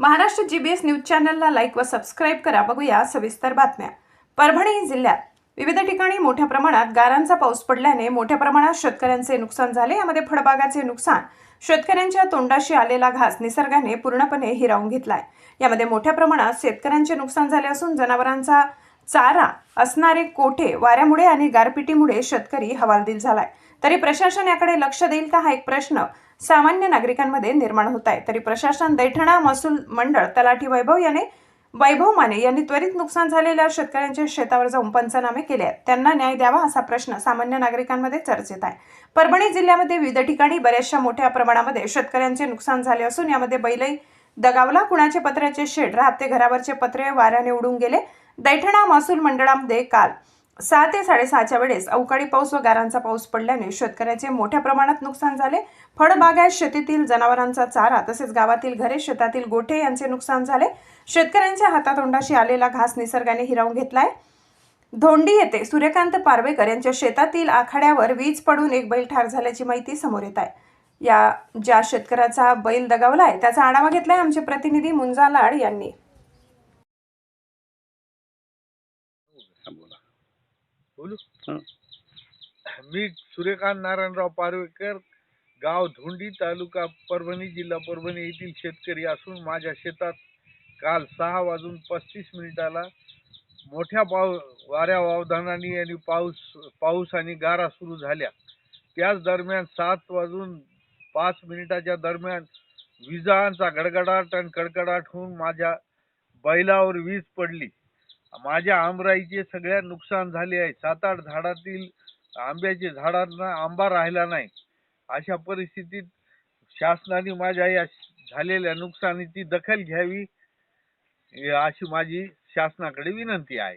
Maharashtra GBS news चॅनलला like व subscribe करा. बघूया सविस्तर बातम्या. परभणी जिल्ह्यात विविध ठिकाणी मोठ्या प्रमाणात गारांचा पाऊस पडल्याने मोठ्या प्रमाणात शेतकऱ्यांचे नुकसान झाले. यामध्ये फळबागाचे नुकसान. शेतकऱ्यांच्या तोंडाशी आलेला घास निसर्गाने पूर्णपणे हिरावून घेतलाय. यामध्ये मोठ्या प्रमाणात शेतकऱ्यांचे नुकसान झाले असून जनावरांचा चारा असणारे कोठे वाऱ्यामुळे आणि गारपिटीमुळे शेतकरी हवालदिल झालाय. तरी प्रशासन याकडे लक्ष देईल का हा एक प्रश्न. सामान्य नागरिकांमध्ये निर्माण होत आहे. तरी प्रशासन दैठणा महसूल मंडळ तलाठी वैभव याने वैभव माने यांनी त्वरित नुकसान झालेल्या शेतकऱ्यांच्या शेतावर जाऊन पंचनामे केले आहेत. त्यांना न्याय द्यावा असा प्रश्न सामान्य नागरिकांमध्ये चर्चेत आहे. परभणी जिल्ह्यामध्ये विविध ठिकाणी बऱ्याचशा मोठ्या प्रमाणामध्ये शेतकऱ्यांचे नुकसान झाले असून यामध्ये बैलही दगावला कुणाचे पत्र्याचे शेड राहते घरावरचे पत्रे वाऱ्याने उडून गेले. दैठणा महसूल मंडळामध्ये काल सहा ते साडेसहाच्या वेळेस अवकाळी पाऊस व गारांचा पाऊस पडल्याने शेतकऱ्याचे मोठ्या प्रमाणात नुकसान झाले. फळबागायत शेतीतील जनावरांचा चारा तसेच गावातील घरे शेतातील गोठे यांचे नुकसान झाले. शेतकऱ्यांच्या हातातोंडाशी आलेला घास निसर्गाने हिरावून घेतलाय. धोंडी येथे सूर्यकांत पारवेकर यांच्या शेतातील आखाड्यावर वीज पडून एक बैल ठार झाल्याची माहिती समोर येत आहे. या ज्या शेतकऱ्याचा बैल दगावला आहे त्याचा आढावा घेतलाय आमचे प्रतिनिधी मुंजा लाड यांनी. बोला. मी सूर्यकांत नारायणराव पारवेकर गाव धोंडी तालुका परभणी जिल्हा परभणी येथील शेतकरी असून माझ्या शेतात काल सहा वाजून पस्तीस मिनिटाला मोठ्या पाऊ वाऱ्या वावधानाने आणि पाऊस पाऊस आणि गारा सुरू झाल्या. त्याच दरम्यान सात वाजून पाच मिनिटाच्या दरम्यान विजांचा गडगडाट आणि कडकडाट होऊन माझ्या बैलावर वीज पडली. माझ्या आमराईचे सगळ्या नुकसान झाले आहे. सात आठ झाडातील आंब्याचे झाडांना आंबा राहिला नाही. अशा परिस्थितीत शासनाने माझ्या या झालेल्या नुकसानीची दखल घ्यावी अशी माझी शासनाकडे विनंती आहे.